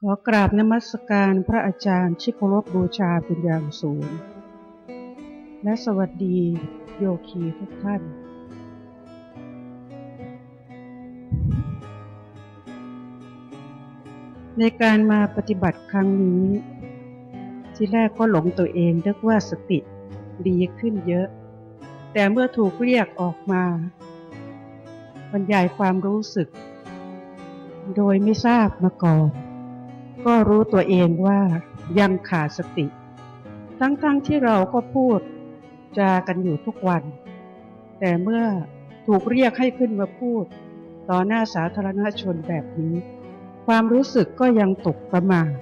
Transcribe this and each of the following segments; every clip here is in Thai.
ขอกราบนมัสการพระอาจารย์ชิเคารพบูชาเป็นอย่างสูง และสวัสดีโยคีทุกท่าน ในการมาปฏิบัติครั้งนี้ ที่แรกก็หลงตัวเองนึกว่าสติดีขึ้นเยอะ แต่เมื่อถูกเรียกออกมา บรรยายความรู้สึก โดยไม่ทราบมาก่อน ก็รู้ตัวเองว่ายังขาดสติ ทั้งๆทที่เราก็พูดจากันอยู่ทุกวัน แต่เมื่อถูกเรียกให้ขึ้นมาพูด ต่อหน้าสาธารณชนแบบนี้ ความรู้สึกก็ยังตกประมาท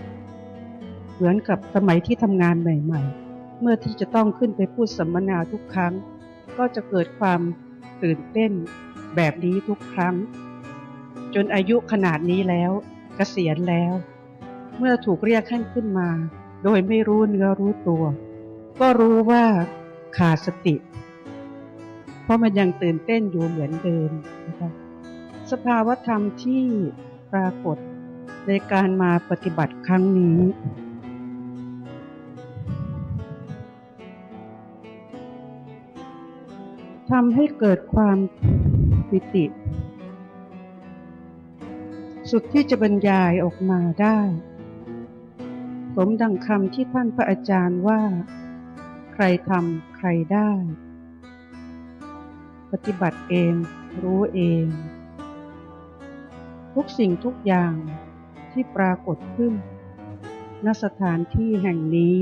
เหมือนกับสมัยที่ทำงานใหม่ ๆ เมื่อที่จะต้องขึ้นไปพูดสัมมนาทุกครั้ง ก็จะเกิดความตื่นเต้นแบบนี้ทุกครั้ง จนอายุขนาดนี้แล้วเกษียณแล้ว เมื่อถูกเรียกให้ขึ้นมา โดยไม่รู้เนื้อรู้ตัว ก็รู้ว่าขาดสติ เพราะมันยังตื่นเต้นอยู่เหมือนเดิมนะคะสภาวธรรมที่ปรากฏในการมาปฏิบัติครั้งนี้ ทำให้เกิดความปิติ สุดที่จะบรรยายออกมาได้ สมดังคำที่ท่านพระอาจารย์ว่า ใครทำใครได้ ปฏิบัติเองรู้เอง ทุกสิ่งทุกอย่างที่ปรากฏขึ้น ณสถานที่แห่งนี้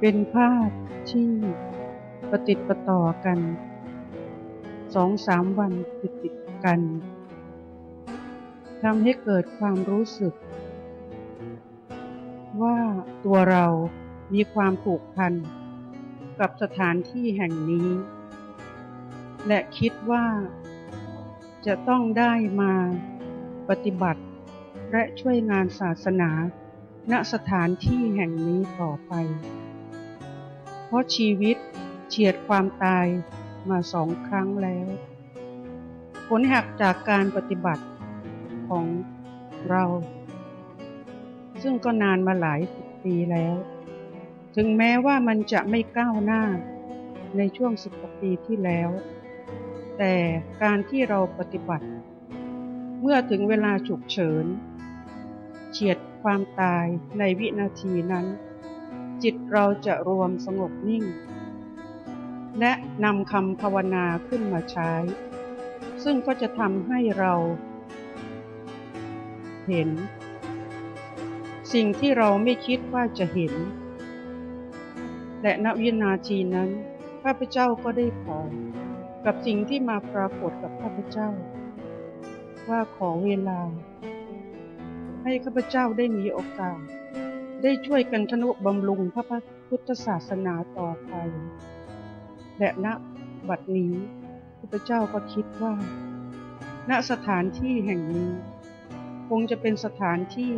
เป็นภาพที่ ประติดประต่อกันสองสามวันติดติดกันทำให้เกิดความรู้สึก ว่าตัวเรามีความผูกพันกับสถานที่แห่งนี้ และคิดว่าจะต้องได้มาปฏิบัติ และช่วยงานศาสนา ณสถานที่แห่งนี้ต่อไป เพราะชีวิต เฉียดความตายมาสองครั้งแล้ว ผลหักจากการปฏิบัติของเรา ซึ่งก็นานมาหลายสิบปีแล้ว ถึงแม้ว่ามันจะไม่ก้าวหน้าในช่วงสิบกว่าปีที่แล้ว แต่การที่เราปฏิบัติ เมื่อถึงเวลาฉุกเฉิน เฉียดความตายในวินาทีนั้น จิตเราจะรวมสงบนิ่ง และนำคำภาวนาขึ้นมาใช้ ซึ่งก็จะทำให้เราเห็น สิ่งที่เราไม่คิดว่าจะเห็น และณวินาทีนั้นข้าพเจ้าก็ได้ขอกับสิ่งที่มาปรากฏกับข้าพเจ้า ว่าขอเวลา ให้ข้าพเจ้าได้มีโอกาส ได้ช่วยกันทนุบำรุงพระพุทธศาสนาต่อไป และณบัดนี้ข้าพเจ้าก็คิดว่า ณสถานที่แห่งนี้ คงจะเป็นสถานที่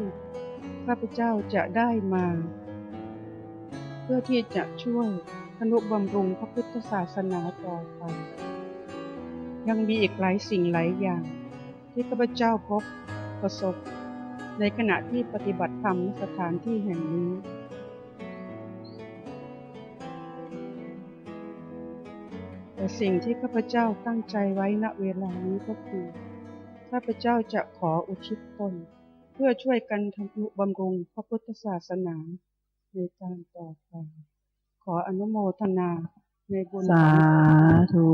ข้าพเจ้าจะได้มา เพื่อที่จะช่วยทนุบำรุงพระพุทธศาสนาต่อไป ยังมีอีกหลายสิ่งหลายอย่าง ที่ข้าพเจ้าพบประสบ ในขณะที่ปฏิบัติธรรมณสถานที่แห่งนี้ แต่สิ่งที่ข้าพเจ้าตั้งใจไว้ณเวลานี้ก็คือข้าพเจ้าจะขออุทิศตนเพื่อช่วยกันทำนุบำรุงพระพุทธศาสนาในการต่อไปขออนุโมทนาในบุญสาธุ